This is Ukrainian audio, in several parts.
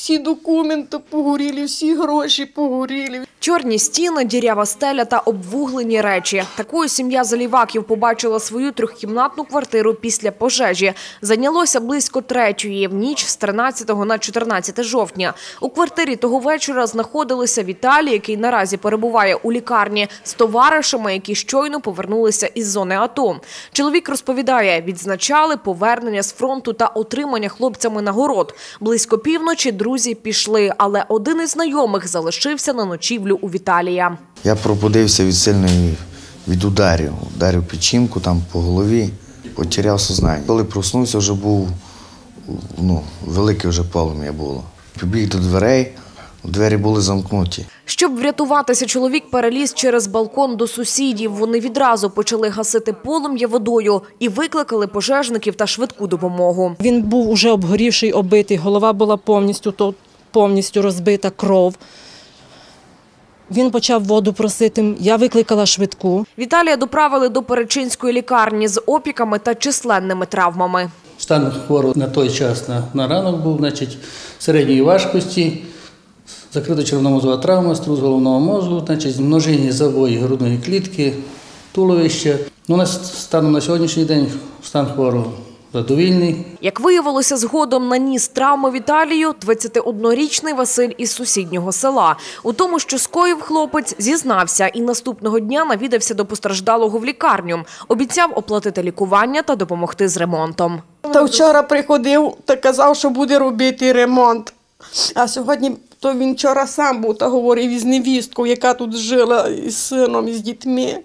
Всі документи погоріли, всі гроші погоріли. Чорні стіни, дірява стеля та обвуглені речі. Такою сім'я Заліваків побачила свою трьохкімнатну квартиру після пожежі. Зайнялося близько третьої в ніч з 13 на 14 жовтня. У квартирі того вечора знаходилися Віталій, який наразі перебуває у лікарні, з товаришами, які щойно повернулися із зони АТО. Чоловік розповідає, відзначали повернення з фронту та отримання хлопцями нагород. Близько півночі друзі пішли, але один із знайомих залишився на ночівлю у Віталія. Я пробудився від сильної від ударів. Ударив печінку там по голові, потеряв сознання. Коли проснувся, вже був ну, велике вже полум'я було. Побіг до дверей, двері були замкнуті. Щоб врятуватися, чоловік переліз через балкон до сусідів. Вони відразу почали гасити полум'я водою і викликали пожежників та швидку допомогу. Він був уже обгорівший, оббитий, голова була повністю, то, повністю розбита, кров. Він почав воду просити. Я викликала швидку. Віталія доправили до Перечинської лікарні з опіками та численними травмами. Стан хворого на той час на, на ранок був, значить, середньої важкості, закрита червономозова травма, струс головного мозку, значить, множинні забої грудної клітки, туловища. Ну, на станом на сьогоднішній день стан хворого задовільний. Як виявилося згодом, наніс травму Віталію 21-річний Василь із сусіднього села. У тому, що скоїв хлопець, зізнався і наступного дня навідався до постраждалого в лікарню. Обіцяв оплатити лікування та допомогти з ремонтом. Та вчора приходив та казав, що буде робити ремонт. А сьогодні то він вчора сам був та говорив із невісткою, яка тут жила із сином, із дітьми.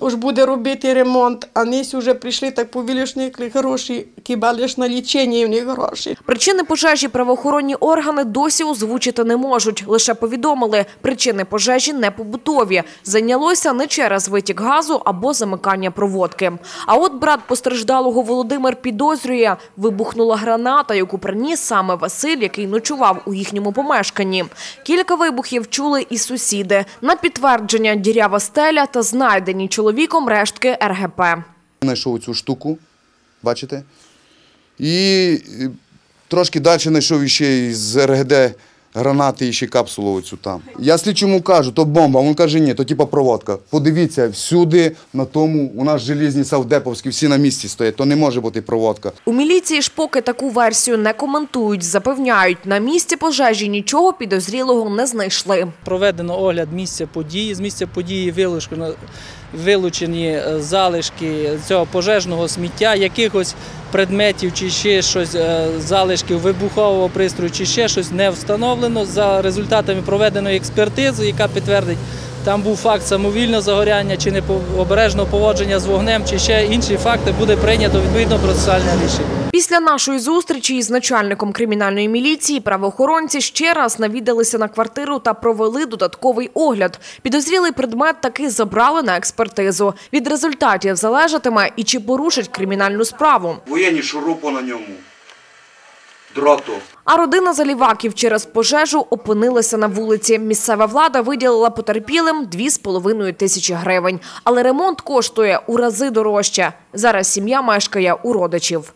Уж буде робити ремонт, а нись вже прийшли так повілішні гроші, хіба лиш на лічення і в них гроші. Причини пожежі правоохоронні органи досі озвучити не можуть. Лише повідомили, причини пожежі не побутові. Зайнялося не через витік газу або замикання проводки. А от брат постраждалого Володимир підозрює, вибухнула граната, яку приніс саме Василь, який ночував у їхньому помешканні. Кілька вибухів чули і сусіди. На підтвердження дірява стеля та знайдені чоловіком рештки РГП. Знайшов цю штуку, бачите? І трошки далі знайшов ще із РГД гранати і ще капсулу оцю там. Я слідчому кажу, то бомба. Він каже, ні, то типа проводка. Подивіться, всюди на тому, у нас желізні савдеповські, всі на місці стоять, то не може бути проводка. У міліції ж поки таку версію не коментують. Запевняють, на місці пожежі нічого підозрілого не знайшли. Проведено огляд місця події. З місця події вилучено- вилучені е, залишки цього пожежного сміття, якихось предметів чи ще щось, е, залишків вибухового пристрою чи ще щось не встановлено. За результатами проведеної експертизи, яка підтвердить, там був факт самовільного загоряння чи необережного поводження з вогнем, чи ще інші факти, буде прийнято відповідно процесуальне рішення. Після нашої зустрічі із начальником кримінальної міліції правоохоронці ще раз навідалися на квартиру та провели додатковий огляд. Підозрілий предмет таки забрали на експертизу. Від результатів залежатиме і чи порушать кримінальну справу. Воєнні шурупу на ньому. Дроту. А родина Заліваків через пожежу опинилася на вулиці. Місцева влада виділила потерпілим 2,5 тисячі гривень. Але ремонт коштує у рази дорожче. Зараз сім'я мешкає у родичів.